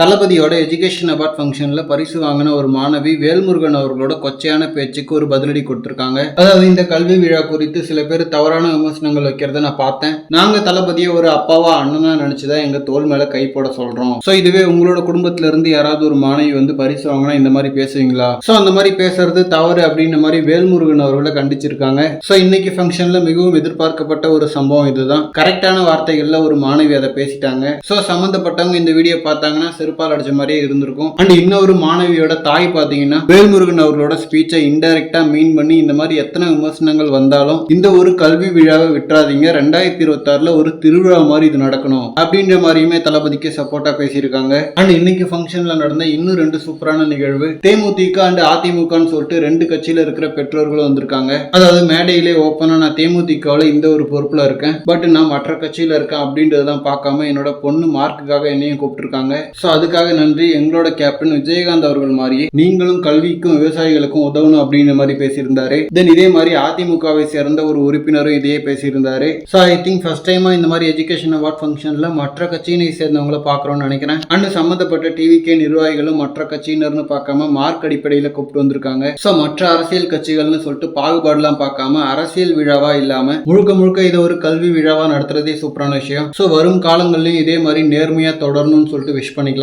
தளபதியோட education award ஃபங்க்ஷனில் பரிசு வாங்கின ஒரு மாணவி வேல்முருகன் அவர்களோட கொச்சையான பேச்சுக்கு ஒரு பதிலடி கொடுத்துருக்காங்க. அதாவது இந்த கல்வி விழா குறித்து சில பேர் தவறான விமர்சனங்கள் வைக்கிறத நான் பார்த்தேன். நாங்க தளபதியை ஒரு அப்பாவா அண்ணனா நினச்சிதான் எங்கள் தோல் மேலே கை போட சொல்றோம். ஸோ இதுவே உங்களோட குடும்பத்திலேருந்து யாராவது ஒரு மாணவி வந்து பரிசு வாங்கினா இந்த மாதிரி பேசுவீங்களா? ஸோ அந்த மாதிரி பேசுறது தவறு அப்படின்ற மாதிரி வேல்முருகன் அவர்களை கண்டிச்சிருக்காங்க. ஸோ இன்னைக்கு ஃபங்க்ஷன்ல மிகவும் எதிர்பார்க்கப்பட்ட ஒரு சம்பவம் இதுதான். கரெக்டான வார்த்தைகளில் ஒரு மாணவி அதை பேசிட்டாங்க. ஸோ சம்மந்தப்பட்டவங்க இந்த வீடியோ பார்த்தாங்கன்னா செருப்பால் அடிச்ச மாதிரியே இருந்திருக்கும். அண்ட் இன்னொரு மாணவியோட தாய் பாத்தீங்கன்னா வேல்முருகன் அவர்களோட ஸ்பீச்சை இன்டைரக்டா மீன் பண்ணி இந்த மாதிரி எத்தனை விமர்சனங்கள் வந்தாலும் இந்த ஒரு கல்வி விழாவை விட்டுறாதீங்க. ரெண்டாயிரத்தி இருபத்தி ஆறுல ஒரு திருவிழா மாதிரி இது நடக்கணும். அப்படின்ற மாதிரியுமே தளபதிக்கு சப்போர்ட்டா பேசியிருக்காங்க. அண்ட் இன்னைக்கு ஃபங்க்ஷன்ல நடந்த இன்னும் ரெண்டு சூப்பரான நிகழ்வு. தேமுதிக அண்ட் அதிமுகன்னு சொல்லிட்டு ரெண்டு கட்சியில இருக்கிற பெற்றோர்களும் வந்திருக்காங்க. அதாவது மேடையிலே ஓப்பனா நான் தேமுதிகவில் இந்த ஒரு பொறுப்புல இருக்கேன். பட் நான் மற்ற கட்சியில இருக்கேன் அப்படின்றதான் பார்க்காம என்னோட பொண்ணு மார்க்குக்காக என்னையும் கூப்பிட்டுருக்காங்க. ஸோ அதுக்காக நன்றி. எங்களோட கேப்டன் விஜயகாந்த் அவர்கள் மாதிரியே நீங்களும் கல்விக்கும் விவசாயிகளுக்கும் உதவணும் அப்படின்ற மாதிரி பேசியிருந்தாரு. தென் இதே மாதிரி அதிமுகவை சேர்ந்த ஒரு உறுப்பினரும் இதையே பேசியிருந்தாரு. ஸோ ஐ திங்க் ஃபர்ஸ்ட் டைமா இந்த மாதிரி எஜுகேஷன் அவார்ட் ஃபங்க்ஷன்ல மற்ற கட்சியினை சேர்ந்தவங்கள பாக்குறோம்னு நினைக்கிறேன். அண்ட் சம்மந்தப்பட்ட டிவிகே நிர்வாகிகளும் மற்ற கட்சியினர்னு பார்க்காம மார்க் அடிப்படையில் கூப்பிட்டு வந்திருக்காங்க. ஸோ மற்ற அரசியல் கட்சிகள்னு சொல்லிட்டு பாகுபாடுலாம் பார்க்காம அரசியல் விழாவா இல்லாம முழுக்க முழுக்க இதை ஒரு கல்வி விழாவா நடத்துறதே சூப்பரான விஷயம். ஸோ வரும் காலங்கள்லயும் இதே மாதிரி நேர்மையா தொடரணும்னு சொல்லிட்டு விஷ் பண்ணிக்கலாம்.